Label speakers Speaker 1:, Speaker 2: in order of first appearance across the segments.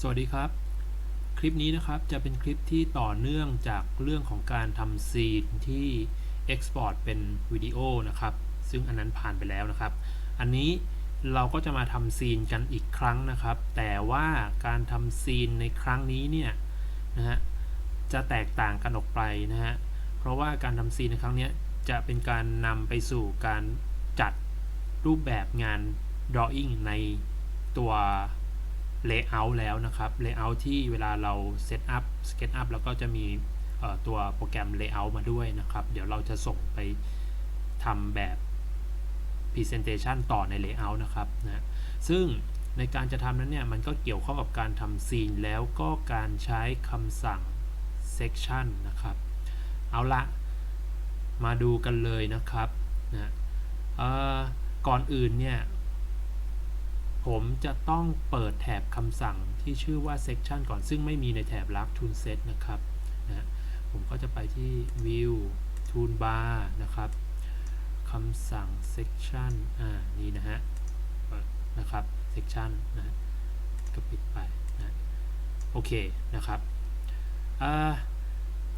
Speaker 1: สวัสดีครับ คลิปนี้นะครับจะเป็นคลิปที่ต่อเนื่องจากเรื่องของการทำซีนที่ Export เป็นวิดีโอนะครับ ซึ่งอันนั้นผ่านไปแล้วนะครับ อันนี้เราก็จะมาทำซีนกันอีกครั้งนะครับ แต่ว่าการทำซีนในครั้งนี้เนี่ยนะฮะจะแตกต่างกันออกไปนะฮะ เพราะว่าการทำซีนในครั้งนี้จะเป็นการนำไปสู่การจัดรูปแบบงาน drawing ในตัว layout แล้วนะครับ layout ที่เวลาเรา set up SketchUp แล้วก็จะมีตัวโปรแกรม layout มาด้วยนะครับ เดี๋ยวเราจะส่งไปทำแบบ presentation ต่อใน layout นะครับนะซึ่งในการจะทำนั้นเนี่ย มันก็เกี่ยวข้องกับการทำซีนแล้วก็การใช้คำสั่ง section นะครับ เอาละมาดูกันเลยนะครับนะก่อนอื่นเนี่ย ผมจะต้องเปิดแถบคำสั่งที่ชื่อว่า section ก่อนซึ่งไม่มีในแถบ Last Tool Set นะครับนะผมก็จะไปที่ View Toolbar นะครับคำสั่ง section อ่า นี่นะฮะ นะครับ section นะก็ปิดไปนะโอเค นะครับอ่า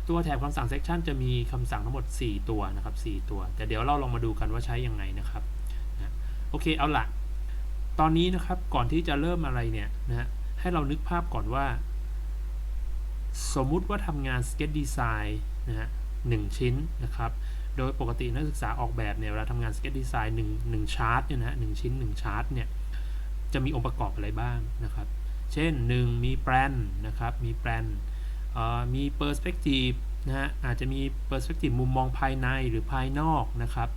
Speaker 1: ตัวแถบคำสั่ง section จะมีคำสั่งทั้งหมด 4 ตัวนะครับ 4 ตัว แต่เดี๋ยวเราลองมาดูกันว่าใช้ยังไงนะครับนะโอเค เอาละ ตอนนี้นะครับก่อนที่จะเริ่มอะไรเนี่ยนะฮะให้เรานึกภาพก่อนว่า สมมุติว่าทำงาน Sketch Design นะฮะหนึ่งชิ้นนะครับ โดยปกตินักศึกษาออกแบบเนี่ยเวลาทำงาน Sketch Design หนึ่งหนึ่งชาร์ตเนี่ยนะฮะหนึ่งชิ้นหนึ่งชาร์ตเนี่ยจะมีองค์ประกอบอะไรบ้างนะครับ เช่น 1 มีแปลนนะครับ มีแปลนเอ่อมี Perspective นะฮะอาจจะมี Perspective มุมมองภายในหรือภายนอกนะครับ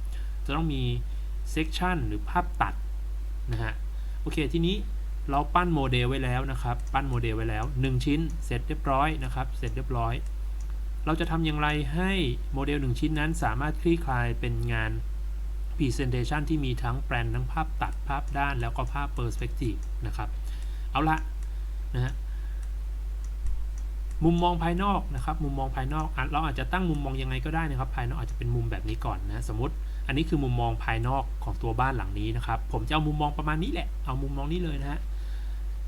Speaker 1: จะต้องมี Section หรือภาพตัดนะฮะ โอเค ทีนี้เราปั้นโมเดลไว้แล้วนะครับ ปั้นโมเดลไว้แล้ว 1 ชิ้น เสร็จเรียบร้อยนะครับ เสร็จเรียบร้อย เราจะทำอย่างไรให้โมเดล 1 ชิ้นนั้นสามารถคลี่คลายเป็นงาน Presentation ที่มีทั้งแปลนทั้งภาพตัดภาพด้านแล้วก็ภาพ Perspective นะครับ เอาละนะฮะมุมมองภายนอกนะครับ มุมมองภายนอกเราอาจจะตั้งมุมมองยังไงก็ได้นะครับ ภายนอกอาจจะเป็นมุมแบบนี้ก่อนนะ สมมติ อันนี้คือมุมมองภายนอกของตัวบ้านหลังนี้นะครับ ผมจะเอามุมมองประมาณนี้แหละ เอามุมมองนี้เลยนะฮะ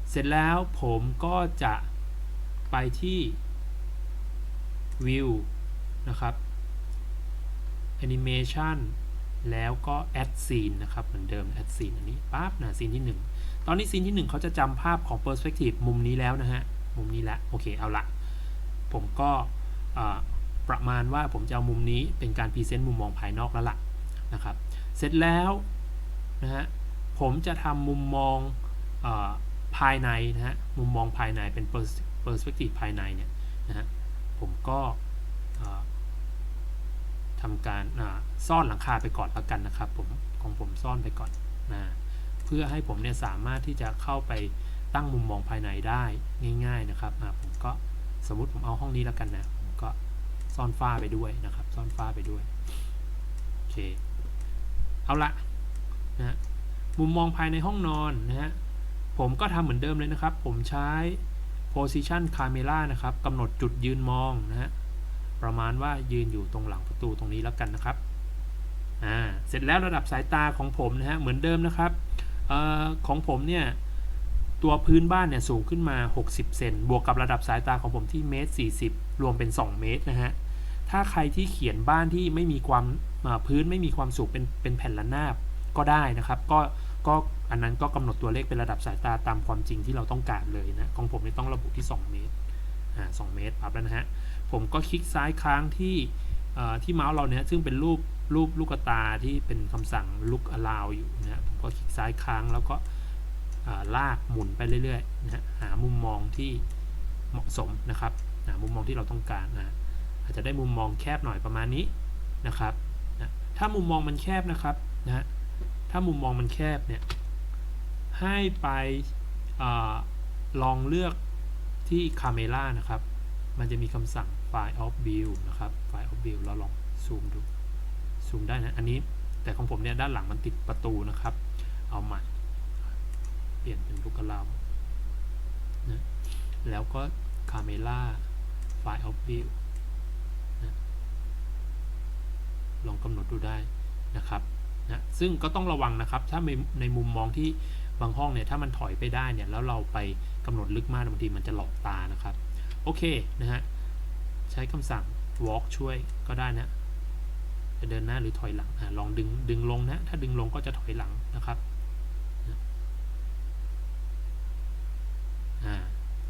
Speaker 1: เสร็จแล้วผมก็จะไปที่ View นะครับ Animation แล้วก็ Add Scene นะครับเหมือนเดิม Add Scene อันนี้ปั๊บนะซีนที่ 1 ตอนนี้ซีนที่ 1 เขาจะจำภาพของ Perspective มุมนี้แล้วนะฮะ มุมนี้ล้วโอเคเอาละผมก็ประมาณว่าผมจะเอามุมนี้เป็นการพรีเซนต์มุมมองภายนอกแล้วล่ะ นะครับ เสร็จแล้วนะฮะผมจะทำมุมมองอภายในนะฮะมุมมองภายในเป็น perspective ภายในเนี่ยนะฮะผมก็ทำการาซ่อนหลังคาไปก่อนแล้วกันนะครับผมของผมซ่อนไปก่อนนะเพื่อให้ผมเนี่ยสามารถที่จะเข้าไปตั้งมุมมองภายในได้ง่าย ๆนะครับผมก็สมมติผมเอาห้องนี้แล้วกันนะผมก็ซ่อนฝ้าไปด้วยนะครับ ซ่อนฝ้าไปด้วยโอเค เอาละนะฮะมุมมองภายในห้องนอนนะฮะผมก็ทำเหมือนเดิมเลยนะครับ ผมใช้ position camera นะครับกำหนดจุดยืนมองนะฮะประมาณว่ายืนอยู่ตรงหลังประตูตรงนี้แล้วกันนะครับอ่าเสร็จแล้วระดับสายตาของผมนะฮะเหมือนเดิมนะครับเอ่อของผมเนี่ยตัวพื้นบ้านเนี่ยสูงขึ้นมา 60 เซนบวกกับระดับสายตาของผมที่เมตร40 รวมเป็น 2 เมตรนะฮะ ถ้าใครที่เขียนบ้านที่ไม่มีความพื้นไม่มีความสูงเป็นเป็นแผ่นระนาบก็ได้นะครับ ก็ก็อันนั้นก็กำหนดตัวเลขเป็นระดับสายตาตามความจริงที่เราต้องการเลยนะของผมนี่ต้องระบุที่ 2 เมตรอ่าสเมตรปั๊บแล้วนะฮะผมก็คลิกซ้ายค้างที่ที่เมาส์เราเนี่ยซึ่งเป็นรูปรูปลูกตาที่เป็นคำสั่ง look allow อยู่นะผมก็คลิกซ้ายค้างแล้วก็ลากหมุนไปเรื่อยๆนะหามุมมองที่เหมาะสมนะครับหามุมมองที่เราต้องการนะ จจะได้มุมมองแคบหน่อยประมาณนี้นะครับนะถ้ามุมมองมันแคบนะครับนะถ้ามุมมองมันแคบเนี่ยให้ไปอลองเลือกที่ Camera นะครับ มันจะมีคำสั่ง File of View นะครับ File of View เราลองซูมดูซูมได้นะ อันนี้แต่ของผมเนี่ยด้านหลังมันติดประตูนะครับ เอาใหม่ เปลี่ยนเป็นลูกกระลานะแล้วก็ Camera File of View ลองกำหนดดูได้นะครับนะซึ่งก็ต้องระวังนะครับ ถ้าในในมุมมองที่บางห้องเนี่ยถ้ามันถอยไปได้เนี่ยแล้วเราไปกำหนดลึกมากบางทีมันจะหลอกตานะครับ โอเคนะฮะใช้คำสั่ง walk ช่วยก็ได้นะจะเดินหน้าหรือถอยหลังอลองดึงดึงลงนะถ้าดึงลงก็จะถอยหลังนะครับ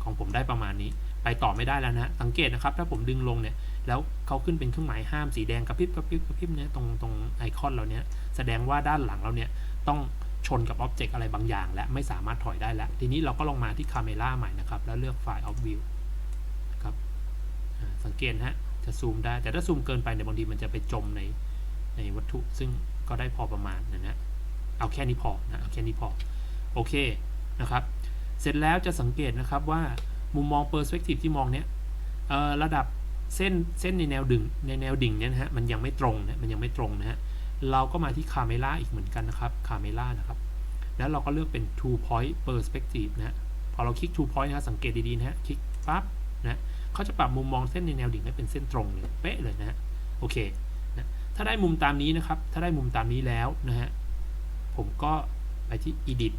Speaker 1: ของผมได้ประมาณนี้ ไปต่อไม่ได้แล้วนะสังเกตนะครับ ถ้าผมดึงลงเนี่ย แล้วเขาขึ้นเป็นเครื่องหมายห้ามสีแดงกระพริบกระพริบกระพริบเนี่ยตรงตรงไอคอนเราเนี่ยแสดงว่าด้านหลังเราเนี่ยต้องชนกับอ็อบเจกต์อะไรบางอย่าง และไม่สามารถถอยได้แล้ว ทีนี้เราก็ลงมาที่ Camera ใหม่นะครับ แล้วเลือกไฟล์ of view ครับสังเกตฮะจะซูมได้ แต่ถ้าซูมเกินไปเนี่ยบางทีมันจะไปจมในในวัตถุ ซึ่งก็ได้พอประมาณนะฮะเอาแค่นี้พอนะเอาแค่นี้พอ โอเคนะครับ เสร็จแล้วจะสังเกตนะครับว่ามุมมองเปอร์สเปกทีฟที่มองเนี้ยระดับ เส้นเส้นในแนวดึงในแนวดิ่งเนี่ยนะฮะมันยังไม่ตรงนะมันยังไม่ตรงนะฮะเราก็มาที่คาเมล่าอีกเหมือนกันนะครับคาเมล่านะครับ แล้วเราก็เลือกเป็น two point perspective นะฮะพอเราคลิก two point นะสังเกตดีๆนะฮะคลิกปั๊บนะเขาจะปรับมุมมองเส้นในแนวดิ่งให้เป็นเส้นตรงเลยเป๊ะเลยนะฮะโอเคนะถ้าได้มุมตามนี้นะครับ ถ้าได้มุมตามนี้แล้วนะฮะผมก็ไปที่ edit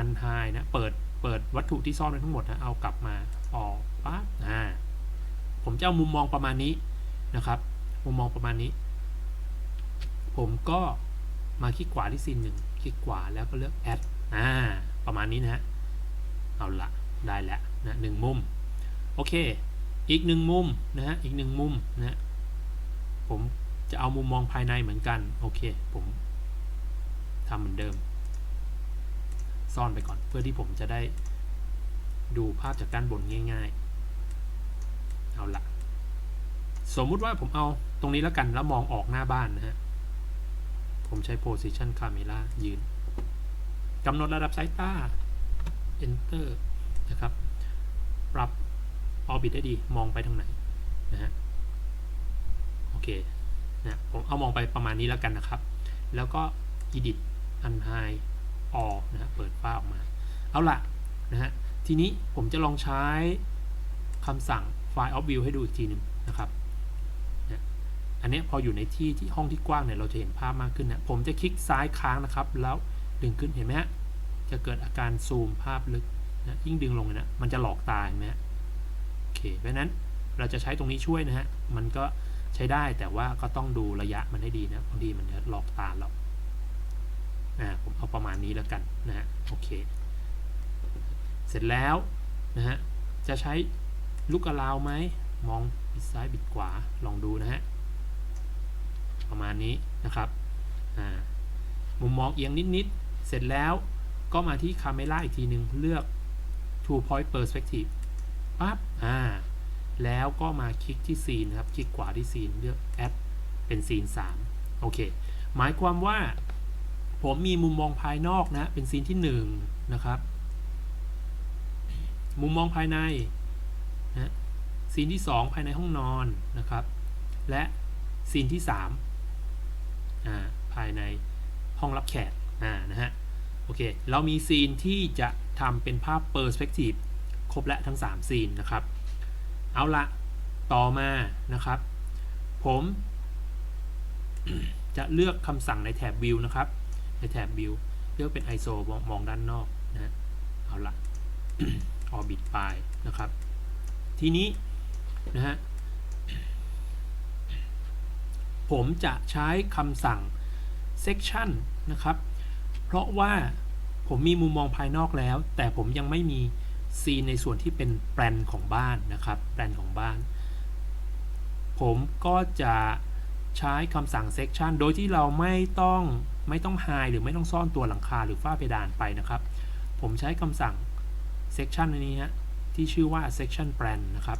Speaker 1: unhide นะเปิดเปิดวัตถุที่ซ่อนไว้ทั้งหมดนะเอากลับมาออกปั๊บอ่า ผมจะเอามุมมองประมาณนี้นะครับ มุมมองประมาณนี้ ผมก็มาคลิกขวาที่ซีนหนึ่งคลิกขวาแล้วก็เลือก add อ่าประมาณนี้นะฮะเอาละได้แล้วนะหนึ่งมุม โอเค อีกหนึ่งมุมนะฮะอีกหนึ่งมุมนะผมจะเอามุมมองภายในเหมือนกัน โอเค ผมทำเหมือนเดิม ซ่อนไปก่อนเพื่อที่ผมจะได้ดูภาพจากด้านบนง่าย เอาละสมมุติว่าผมเอาตรงนี้แล้วกันแล้วมองออกหน้าบ้านนะฮะ ผมใช้ position camera ยืนกำหนดระดับสายตา enter นะครับ ปรับ orbit ได้ดี มองไปทางไหนนะฮะ โอเคนะผมเอามองไปประมาณนี้แล้วกันนะครับ แล้วก็ edit unhide all นะฮะ เปิดฝ้าออกมา เอาละนะฮะ ทีนี้ผมจะลองใช้คำสั่ง file of view ให้ดูอีกทีหนึ่งนะครับอันนี้พออยู่ในที่ที่ห้องที่กว้างเนี่ยเราจะเห็นภาพมากขึ้นนะผมจะคลิกซ้ายค้างนะครับ แล้วดึงขึ้นเห็นไหมฮะจะเกิดอาการซูมภาพลึกนะยิ่งดึงลงเนะมันจะหลอกตาเห็นไหมโอเคเพราะนั้นเราจะใช้ตรงนี้ช่วยนะฮะมันก็ใช้ได้แต่ว่าก็ต้องดูระยะมันให้ดีนะบางทีมันจะหลอกตาเราอ่าผมเอาประมาณนี้แล้วกันนะฮะโอเค เสร็จแล้วนะฮะจะใช้ ลูกกระลาวไหมมองบิดซ้ายบิดขวาลองดูนะฮะประมาณนี้นะครับมุมมองเอียงนิดๆ เสร็จแล้วก็มาที่ Camera อีกทีหนึ่งเลือก Two Point Perspective ปั๊บอ่าแล้วก็มาคลิกที่ซีนครับ คลิกขวาที่ซีนเลือก Add เป็นซีน3โอเค หมายความว่า ผมมีมุมมองภายนอกนะ เป็นซีนที่1นะครับ มุมมองภายใน ซีนที่ 2 ภายในห้องนอนนะครับ และซีนที่3ภายในห้องรับแขกนะฮะโอเค เรามีซีนที่จะทำเป็นภาพเปอร์สเปกทีฟครบและทั้ง 3 ซีนนะครับ เอาละต่อมานะครับ ผมจะเลือกคำสั่งในแถบ View นะครับ ในแถบ View เลือกเป็น ISO มองด้านนอกนะเอาละ Orbit ไปนะครับ ทีนี้ นะฮะผมจะใช้คำสั่ง section นะครับ เพราะว่าผมมีมุมมองภายนอกแล้ว แต่ผมยังไม่มีซีนในส่วนที่เป็นแปลนของบ้านนะครับแปลนของบ้าน ผมก็จะใช้คำสั่ง section โดยที่เราไม่ต้องไม่ต้อง hide หรือไม่ต้องซ่อนตัวหลังคาหรือฝ้าเพดานไปนะครับ ผมใช้คำสั่ง section นี้ฮะที่ชื่อว่า section plan นะครับ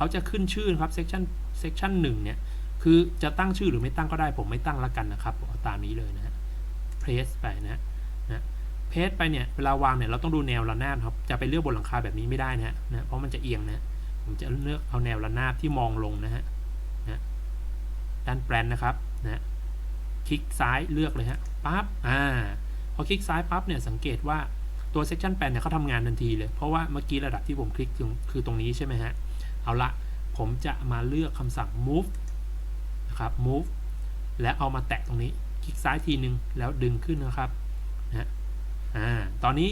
Speaker 1: เขาจะขึ้นชื่อนครับ section section 1เนี่ย คือจะตั้งชื่อหรือไม่ตั้งก็ได้ผมไม่ตั้งละกันนะครับตามนี้เลยนะฮะเพรสไปนะนะเพสไปเนี่ยเวลาวางเนี่ยเราต้องดูแนวระนาบครับ จะไปเลือกบนหลังคาแบบนี้ไม่ได้นะนะเพราะมันจะเอียงนะผมจะเลือกเอาแนวระนาบที่มองลงนะฮะนะด้านแปลนนะครับนะคลิกซ้ายเลือกเลยฮะปั๊บอ่าพอคลิกซ้ายปั๊บเนี่ยสังเกตว่าตัว section แปลนเนี่ยเขาทำงานทันทีเลย เพราะว่าเมื่อกี้ระดับที่ผมคลิกถึงคือตรงนี้ใช่ไหมฮะ เอาละผมจะมาเลือกคำสั่ง move ครับ move และเอามาแตะตรงนี้ คลิกซ้ายทีนึง แล้วดึงขึ้นนะครับนะอ่าตอนนี้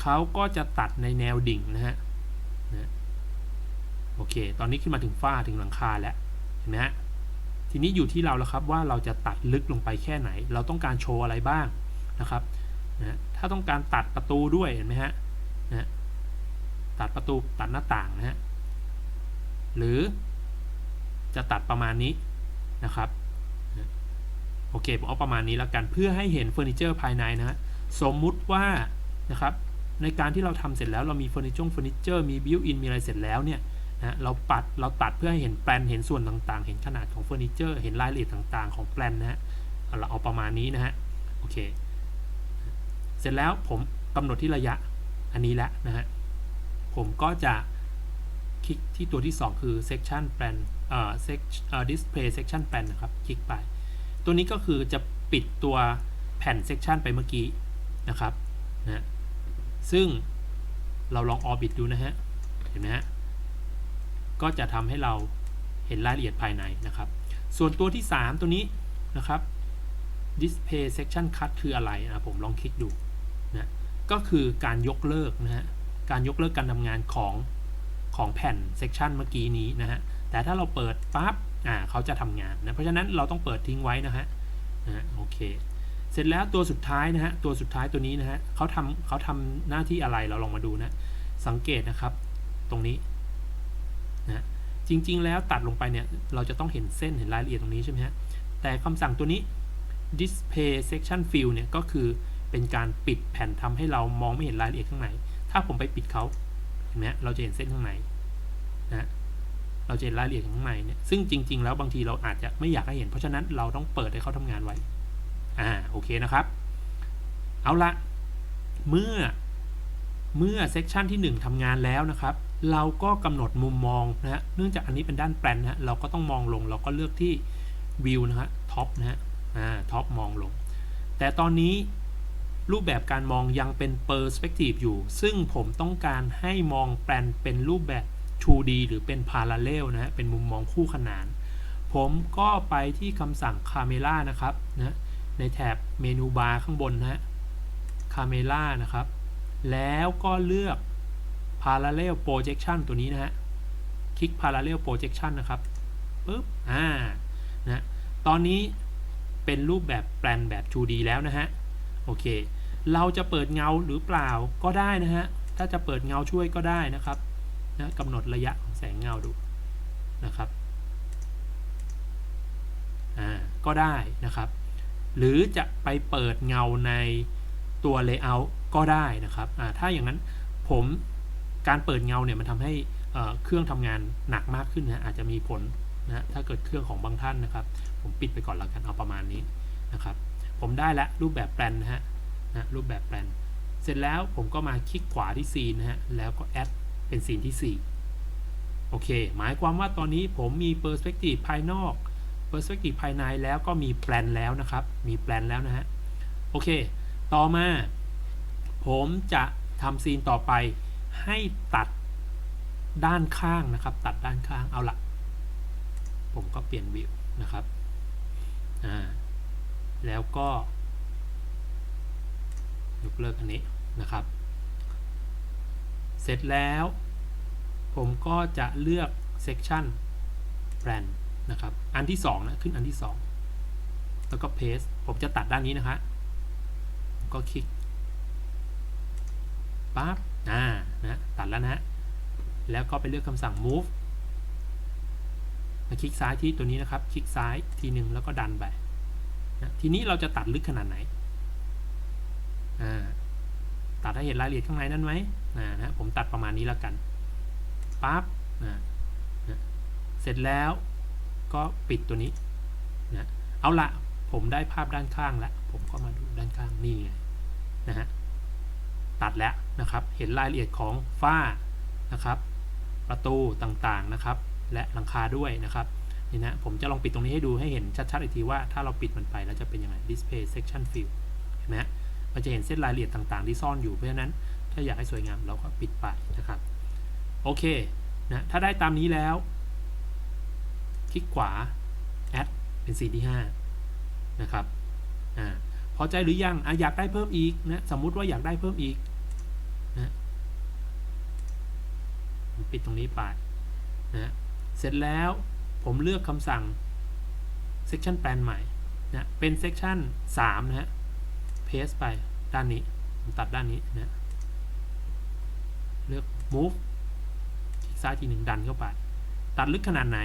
Speaker 1: เขาก็จะตัดในแนวดิ่งนะฮะนะโอเค ตอนนี้ขึ้นมาถึงฝ้าถึงหลังคาแล้วเห็นไหมฮะทีนี้อยู่ที่เราแล้วครับว่าเราจะตัดลึกลงไปแค่ไหน เราต้องการโชว์อะไรบ้างนะครับนะถ้าต้องการตัดประตูด้วยเห็นไหมฮะนะตัดประตูตัดหน้าต่างนะฮะ หรือจะตัดประมาณนี้นะครับโอเคผมเอาประมาณนี้แล้วกันเพื่อให้เห็นเฟอร์นิเจอร์ภายในนะฮะสมมุติว่านะครับในการที่เราทำเสร็จแล้วเรามีเฟอร์นิเจอร์เฟอร์นิเจอร์มีบิวอินมีอะไรเสร็จแล้วเนี่ยนะเราปัดเราตัดเพื่อให้เห็นแปลนเห็นส่วนต่างๆ เห็นขนาดของเฟอร์นิเจอร์เห็นรายละเอียดต่างๆ ของแปลนนะฮะเราเอาประมาณนี้นะฮะโอเค เสร็จแล้วผมกำหนดที่ระยะอันนี้แล้วนะฮะผมก็จะ คลิกที่ตัวที่ 2 คือ section plan เอ่อ sec display section plan นะครับ คลิกไป ตัวนี้ก็คือจะปิดตัวแผ่น section ไปเมื่อกี้นะครับนะซึ่งเราลอง orbit ดูนะฮะ เห็นไหมฮะ ก็จะทำให้เราเห็นรายละเอียดภายในนะครับ ส่วนตัวที่ 3 ตัวนี้นะครับ display section cut คืออะไรนะผมลองคลิกดูนะก็คือการยกเลิกนะฮะ การยกเลิกการทำงานของ ของแผ่น section เมื่อกี้นี้นะฮะ แต่ถ้าเราเปิดปั๊บ อ่าเขาจะทำงานนะ เพราะฉะนั้นเราต้องเปิดทิ้งไว้นะฮะนะโอเค เสร็จแล้วตัวสุดท้ายนะฮะ ตัวสุดท้ายตัวนี้นะฮะเขาทำเขาทำหน้าที่อะไรเราลองมาดูนะ สังเกตนะครับ ตรงนี้นะจริง ๆ แล้วตัดลงไปเนี่ย เราจะต้องเห็นเส้นเห็นรายละเอียดตรงนี้ใช่ไหมฮะ แต่คำสั่งตัวนี้ display section fill เนี่ยก็คือเป็นการปิดแผ่นทำให้เรามองไม่เห็นรายละเอียดข้างใน ถ้าผมไปปิดเขา นไหมเราจะเห็นเส้นข้างในนะเราจะเห็นรายละเอียดข้างในเนี่ยซึ่งจริง ๆ แล้วบางทีเราอาจจะไม่อยากให้เห็น เพราะฉะนั้นเราต้องเปิดให้เขาทำงานไว้ อ่าโอเคนะครับ เอาละเมื่อเมื่อเซกชันที่ 1ทำงานแล้วนะครับ เราก็กำหนดมุมมองนะฮะเนื่องจากอันนี้เป็นด้านแปลนนะฮะเราก็ต้องมองลงเราก็เลือกที่วิวนะฮะท็อปนะฮะอ่าท็อปมองลง แต่ตอนนี้ รูปแบบการมองยังเป็น Perspective อยู่ ซึ่งผมต้องการให้มองแปลนเป็นรูปแบบ 2D หรือเป็น Parallel นะฮะ เป็นมุมมองคู่ขนาน ผมก็ไปที่คำสั่ง Camera นะครับนะในแถบเมนูบาร์ข้างบนนะฮะ Camera นะครับ แล้วก็เลือก Parallel Projection ตัวนี้นะฮะ คลิก Parallel Projection นะครับปึ๊บ อ่า นะ ตอนนี้เป็นรูปแบบแปลนแบบ 2D แล้วนะฮะ โอเค เราจะเปิดเงาหรือเปล่าก็ได้นะฮะ ถ้าจะเปิดเงาช่วยก็ได้นะครับนะกำหนดระยะของแสงเงาดูนะครับอ่าก็ได้นะครับ หรือจะไปเปิดเงาในตัว Layout ก็ได้นะครับอ่าถ้าอย่างนั้นผมการเปิดเงาเนี่ยมันทำให้เครื่องทำงานหนักมากขึ้นนะอาจจะมีผลนะถ้าเกิดเครื่องของบางท่านนะครับ ผมปิดไปก่อนแล้วกันเอาประมาณนี้นะครับ ผมได้แล้วรูปแบบแปลนนะฮะ นะรูปแบบแปลน เสร็จแล้วผมก็มาคลิกขวาที่ซีนนะฮะ แล้วก็แอดเป็นซีนที่ 4 โอเค หมายความว่าตอนนี้ผมมี Perspective ภายนอก Perspective ภายในแล้วก็มีแปลนแล้วนะครับ มีแปลนแล้วนะฮะ โอเค ต่อมา ผมจะทำซีนต่อไปให้ตัดด้านข้างนะครับ ตัดด้านข้างเอาละผมก็เปลี่ยนวิวนะครับ อ่า แล้วก็ ยกเลิกอันนี้นะครับ เสร็จแล้ว ผมก็จะเลือก section plan นะครับ อันที่2นะขึ้นอันที่ 2 แล้วก็ paste ผมจะตัดด้านนี้นะครับก็คลิกปั๊บอ่านะตัดแล้วนะแล้วก็ไปเลือกคำสั่ง move มาคลิกซ้ายที่ตัวนี้นะครับ คลิกซ้ายทีหนึ่งแล้วก็ดันไปนะทีนี้เราจะตัดลึกขนาดไหน ตัดให้เห็นรายละเอียดข้างในนั้นไหมนะนะผมตัดประมาณนี้แล้วกันปั๊บนะนะเสร็จแล้วก็ปิดตัวนี้นะเอาละผมได้ภาพด้านข้างแล้ว ผมก็มาดูด้านข้างนี่ไงนะฮะตัดแล้วนะครับ เห็นรายละเอียดของฝ้านะครับ ประตูต่างๆนะครับ และหลังคาด้วยนะครับนี่นะผมจะลองปิดตรงนี้ให้ดูให้เห็นชัดๆอีกทีว่าถ้าเราปิดมันไปแล้วจะเป็นยังไง display section fill เห็นไหม มันจะเห็นเส้นรายละเอียดต่างๆ ที่ซ่อนอยู่เพราะฉะนั้น ถ้าอยากให้สวยงามเราก็ปิดไปนะครับ โอเคนะถ้าได้ตามนี้แล้ว คลิกขวา add เป็นสีที่5นะครับอ่าพอใจหรือยังออยากได้เพิ่มอีกนะสมมุติว่าอยากได้เพิ่มอีกนะผมปิดตรงนี้ไปนะเสร็จแล้วผมเลือกคำสั่ง section plan ใหม่นะเป็น section 3นะฮะ paste ไปด้านนี้ผมตัดด้านนี้นะเลือก move คลิกซ้ายทีหนึ่งดันเข้าไป ตัดลึกขนาดไหน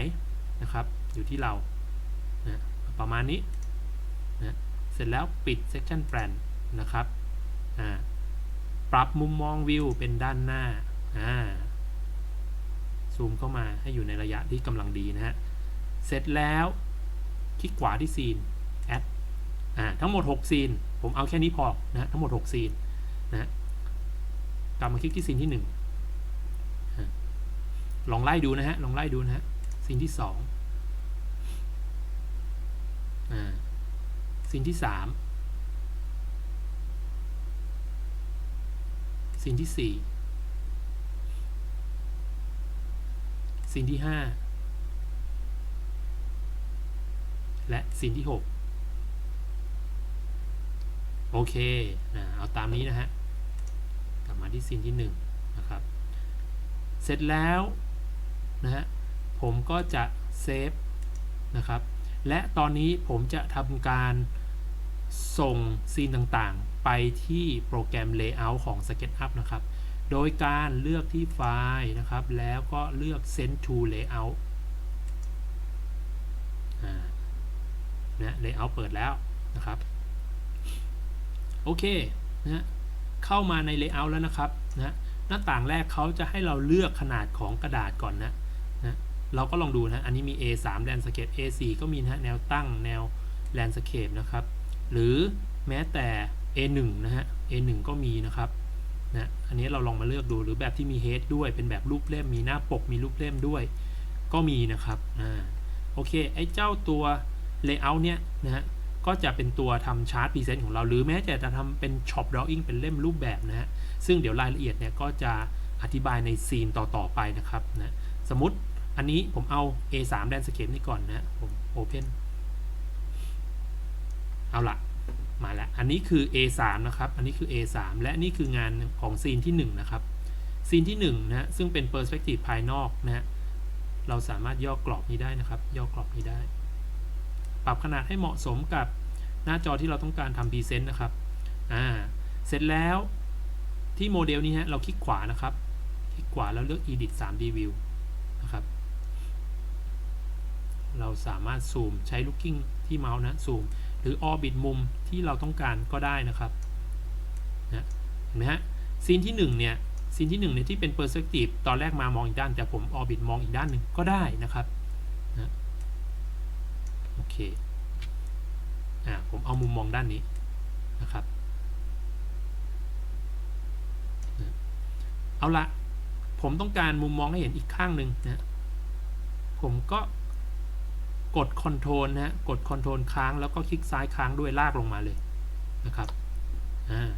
Speaker 1: นะครับ อยู่ที่เรานะประมาณนี้นะเสร็จแล้วปิด section plan นะครับปรับมุมมองวิวเป็นด้านหน้าซูมเข้ามาให้อยู่ในระยะที่กำลังดีนะฮะ เสร็จแล้ว คลิกขวาที่ซีน อ่าทั้งหมด 6 ซีน ผมเอาแค่นี้พอนะทั้งหมด 6 ซีนนะกลับมาคลิกที่ซีนที่ 1 ลองไล่ดูนะฮะลองไล่ดูนะฮะซีนที่2อ่าซีนที่ 3 ซีนที่ 4ซีนที่ 5 และซีนที่ 6 โอเคนะเอาตามนี้นะฮะ กลับมาที่ซีนที่1นะครับ เสร็จแล้วนะฮะ ผมก็จะเซฟนะครับ และตอนนี้ผมจะทำการส่งซีนต่างๆ ไปที่โปรแกรม Layout ของ SketchUp นะครับ โดยการเลือกที่ไฟล์นะครับ แล้วก็เลือก Send to Layout อ่านะ Layout เปิดแล้วนะครับ โอเคนะฮะเข้ามาใน Layout แล้วนะครับนะหน้าต่างแรกเขาจะให้เราเลือกขนาดของกระดาษก่อนนะนะเราก็ลองดูนะ อันนี้มี A3 Landscape A4 ก็มีนะฮะแนวตั้งแนว Landscape นะครับ หรือแม้แต่ A1 นะฮะ A1 ก็มีนะครับนะอันนี้เราลองมาเลือกดูหรือแบบที่มี Head ด้วยเป็นแบบรูปเล่มมีหน้าปกมีรูปเล่มด้วย ก็มีนะครับอ่าโอเค ไอ้เจ้าตัว Layout เนี่ยนะฮะ ก็จะเป็นตัวทำชาร์ตพรีเซนต์ของเรา หรือแม้แต่จะทำเป็นช็อปดรอ w ิ n งเป็นเล่มรูปแบบนะฮะ ซึ่งเดี๋ยวรายละเอียดเนี่ยก็จะอธิบายในซีนต่อ ๆ ไปนะครับนะสมมติอันนี้ผมเอา A3 Landscape นี่ก่อนนะผม Open เอาละมาแล้ว อันนี้คือ A3 นะครับ อันนี้คือ A3 และนี่คืองานของซีนที่ 1 นะครับ ซีนที่1นะฮะซึ่งเป็น Perspective ภายนอกนะฮะเราสามารถย่อกรอบนี้ได้นะครับ ย่อกรอบนี้ได้ ปรับขนาดให้เหมาะสมกับหน้าจอที่เราต้องการทำพรีเซนต์นะครับอ่าเสร็จแล้วที่โมเดลนี้ฮะเราคลิกขวานะครับ คลิกขวาแล้วเลือก edit 3D view นะครับ เราสามารถซูมใช้ looking ที่เมาส์นะซูมหรือ orbit มุมที่เราต้องการก็ได้นะครับนะเห็นไหมฮะซีนที่ 1 เนี่ยซีนที่1เนี่ยที่เป็น perspective ตอนแรกมามองอีกด้าน แต่ผม orbit มองอีกด้านหนึ่งก็ได้นะครับ เคอ่าผมเอามุมมองด้านนี้นะครับ เอาละผมต้องการมุมมองให้เห็นอีกข้างหนึ่งนะผมก็กด Ctrl นะฮะ กด Ctrl ค้างแล้วก็คลิกซ้ายค้างด้วยลากลงมาเลยนะครับ อ่า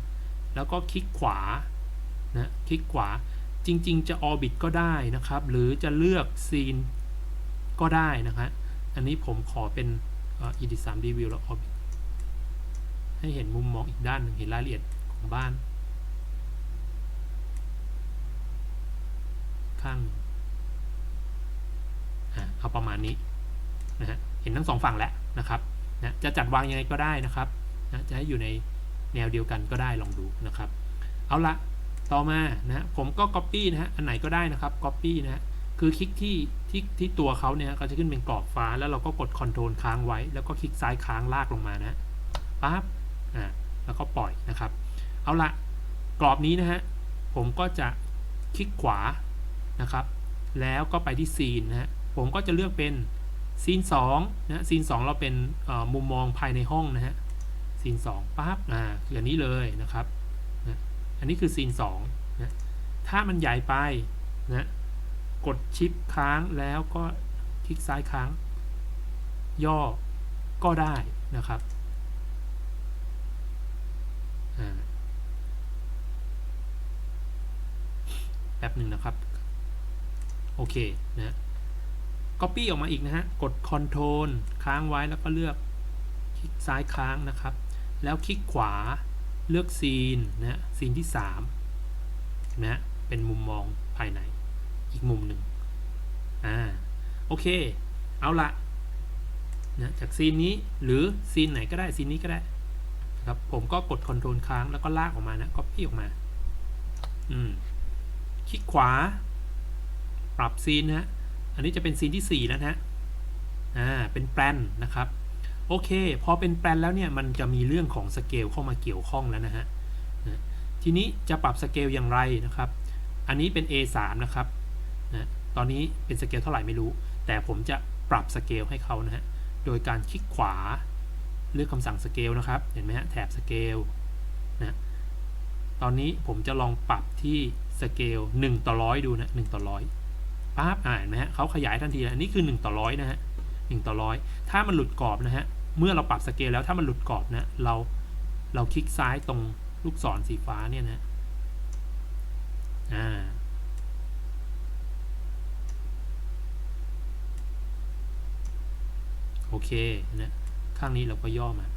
Speaker 1: แล้วก็คลิกขวา นะ คลิกขวา จริง ๆ จะ Orbit ก็ได้นะครับ หรือจะเลือกซีนก็ได้นะครับ อันนี้ผมขอเป็น Edit 3D View แล้ว Orbit ให้เห็นมุมมองอีกด้านหนึ่งเห็นรายละเอียดของบ้าน ข้างอเอาประมาณนี้นะฮะเห็นทั้งสองฝั่งแล้วนะครับนะจะจัดวางยังไงก็ได้นะครับนะจะให้อยู่ในแนวเดียวกันก็ได้ลองดูนะครับ เอาละต่อมานะผมก็ Copy นะฮะอันไหนก็ได้นะครับ Copy นะฮะ คือคลิกที่ที่ที่ตัวเขาเนี่ยก็จะขึ้นเป็นกรอบฟ้าแล้วเราก็กด Ctrl ค้างไว้ แล้วก็คลิกซ้ายค้างลากลงมานะปั๊บอ่าแล้วก็ปล่อยนะครับ เอาละกรอบนี้นะฮะผมก็จะคลิกขวานะครับแล้วก็ไปที่ซีนนะฮะผมก็จะเลือกเป็นซีน2นะซีน2เราเป็นมุมมองภายในห้องนะฮะซีน2ปั๊บอ่าคืออันนี้เลยนะครับนะอันนี้คือซีน2นะถ้ามันใหญ่ไปนะ กดชิปค้างแล้วก็คลิกซ้ายค้าง ย่อก็ได้นะครับแป๊บหนึ่งนะครับ โอเคนะ Copy ออกมาอีกนะฮะ กด Ctrl ค้างไว้แล้วก็เลือกคลิกซ้ายค้างนะครับ แล้วคลิกขวาเลือกซีนนะซีนที่3นะเป็นมุมมองภายใน อีกมุมหนึ่งอ่าโอเค เอาละนะจากซีนนี้หรือซีนไหนก็ได้ซีนนี้ก็ได้ครับผมก็กด Ctrl ค้างแล้วก็ลากออกมานะ Copy ออกมา อืม คลิกขวา ปรับซีนนะฮะอันนี้จะเป็นซีนที่ 4 แล้วนะฮะอ่า เป็นแปลนนะครับ โอเค พอเป็นแปลนแล้วเนี่ย มันจะมีเรื่องของสเกลเข้ามาเกี่ยวข้องแล้วนะฮะ ทีนี้จะปรับสเกลอย่างไรนะครับ อันนี้เป็น A3 นะครับ ตอนนี้เป็นสเกลเท่าไหร่ไม่รู้ แต่ผมจะปรับสเกลให้เขานะฮะ โดยการคลิกขวาเลือกคำสั่งสเกลนะครับ เห็นไหมฮะแถบสเกลนะตอนนี้ผมจะลองปรับที่สเกล1ต่อร้อยดูนะ1ต่อร้อยปั๊บอ่าเห็นไหมฮะเขาขยายทันทีอันนี้คือ 1 ต่อร้อยนะฮะ1ต่อร้อยถ้ามันหลุดกรอบนะฮะ เมื่อเราปรับสเกลแล้วถ้ามันหลุดกรอบนะเราเราคลิกซ้ายตรงลูกศรสีฟ้าเนี่ยนะอ่า โอเคนะข้างนี้เราก็ย่อมา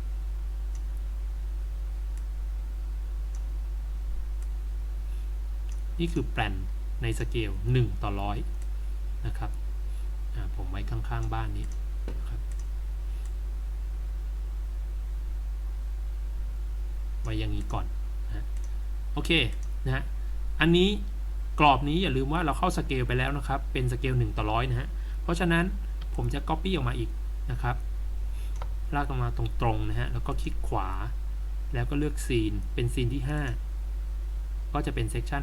Speaker 1: นี่คือแปลนในสเกล 1 ต่อร้อยนะครับผมไว้ข้างๆบ้านนี้นะครับไว้อย่างนี้ก่อนนะโอเคนะฮะอันนี้กรอบนี้อย่าลืมว่าเราเข้าสเกลไปแล้วนะครับ เป็นสเกล1ต่อร้อยนะฮะเพราะฉะนั้นผมจะ Copy ออกมาอีก นะครับลากลงมาตรงๆนะฮะแล้วก็คลิกขวา แล้วก็เลือกซีนเป็นซีนที่ 5 ก็จะเป็นเซกชัน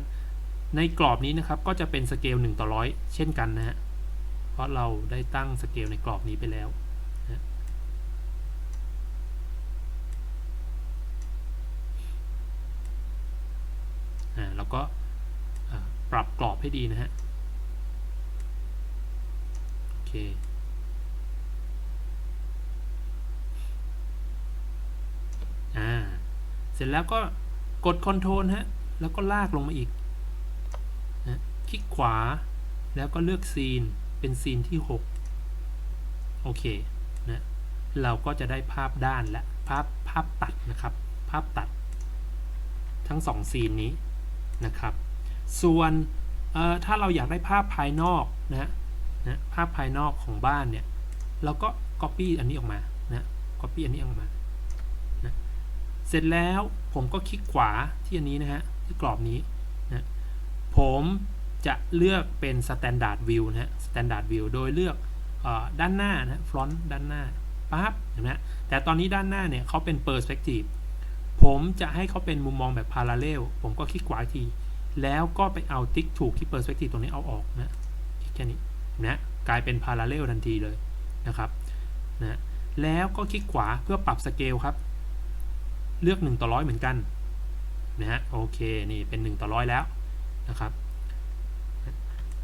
Speaker 1: ในกรอบนี้นะครับก็จะเป็นสเกล1ต่อร้อยเช่นกันนะฮะเพราะเราได้ตั้งสเกลในกรอบนี้ไปแล้วนะอ่าแล้วก็ปรับกรอบให้ดีนะฮะโอเค อ่า เส ร็จแล้วก็กด Ctrl ฮะ แล้วก็ลากลงมาอีกนะคลิกขวา แล้วก็เลือกซีน เป็นซีนที่ 6 โอเคนะเราก็จะได้ภาพด้านและภาพภาพตัดนะครับ ภาพตัด ทั้ง 2 ซีนนี้นะครับ ส่วนถ้าเราอยากได้ภาพภายนอกนะนะภาพภายนอกของบ้านเนี่ย เราก็ Copy อันนี้ออกมานะ Copy อันนี้ออกมา เสร็จแล้วผมก็คลิกขวาที่อันนี้นะฮะที่กรอบนี้นะผมจะเลือกเป็น Standard View นะฮะ Standard View โดยเลือกอด้านหน้านะ Front ด้านหน้าปั๊บเห็นไหมแต่ตอนนี้ด้านหน้าเนี่ยเขาเป็น Perspective ผมจะให้เขาเป็นมุมมองแบบ Parallel ผมก็คลิกขวาที แล้วก็ไปเอาติ๊กถูกที่ Perspective ตรงนี้เอาออกนะคลิกแค่นี้นะกลายเป็น Parallel ทันทีเลยนะครับนะแล้วก็คลิกขวาเพื่อปรับสเกลครับ เลือก 1 ต่อร้อยเหมือนกันนะฮะโอเคนี่เป็น 1 ต่อร้อยแล้วนะครับ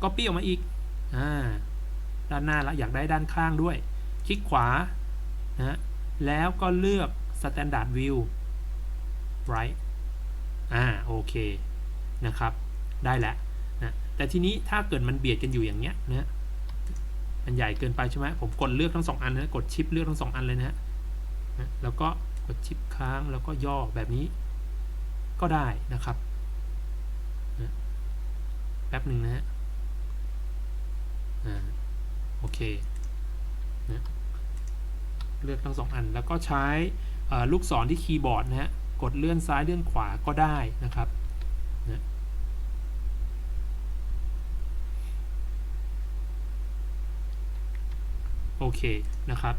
Speaker 1: ก็ปี้ออกมาอีกอ่าด้านหน้าแล้วอยากได้ด้านข้างด้วย คลิกขวานะแล้วก็เลือก standard view right อ่าโอเคนะครับ ได้แล้วนะแต่ทีนี้ถ้าเกิดมันเบียดกันอยู่อย่างเงี้ยนะมันใหญ่เกินไปใช่ไหมผมกดเลือกทั้งสองอันนะกดชิปเลือกทั้งสองอันเลยนะฮะนะแล้วก็ ดชิปค้างแล้วก็ย่อแบบนี้ ก็ได้นะครับแป๊บหนึ่งนะฮะโอเคนะเลือกทั้งสองอัน แล้วก็ใช้ลูกศรที่คีย์บอร์ดนะฮะ กดเลื่อนซ้ายเลื่อนขวาก็ได้นะครับนะโอเคนะครับ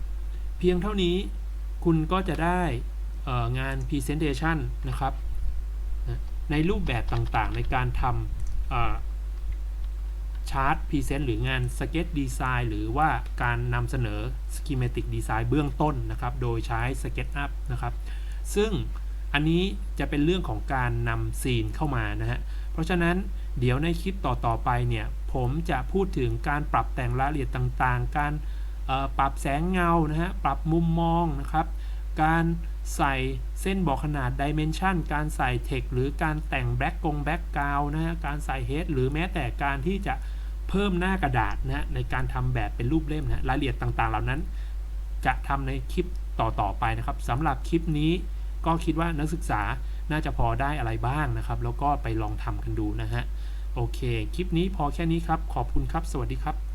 Speaker 1: เพียงเท่านี้ คุณก็จะได้งาน Presentation นะครับ ในรูปแบบต่างๆ ในการทำชาร์ตพรีเซนต์หรืองานสเก็ตดีไซน์หรือว่าการนำเสนอ Schematic Design เบื้องต้นนะครับ โดยใช้ SketchUp นะครับ ซึ่งอันนี้จะเป็นเรื่องของการนำซีนเข้ามานะฮะ เพราะฉะนั้นเดี๋ยวในคลิปต่อๆไปเนี่ย ผมจะพูดถึงการปรับแต่งรายละเอียดต่างๆ การ ปรับแสงเงานะฮะ ปรับมุมมองนะครับ การใส่เส้นบอกขนาดดิเมนชันการใส่เทคหรือการแต่งแบ็กกงแบ็กกราวนะฮะ การใส่เฮดหรือแม้แต่การที่จะเพิ่มหน้ากระดาษนะในการทำแบบเป็นรูปเล่มนะรายละเอียดต่างๆ เหล่านั้น จะทำในคลิปต่อๆไปนะครับสำหรับคลิปนี้ก็คิดว่านักศึกษาน่าจะพอได้อะไรบ้างนะครับ แล้วก็ไปลองทำกันดูนะฮะ โอเค คลิปนี้พอแค่นี้ครับ ขอบคุณครับ สวัสดีครับ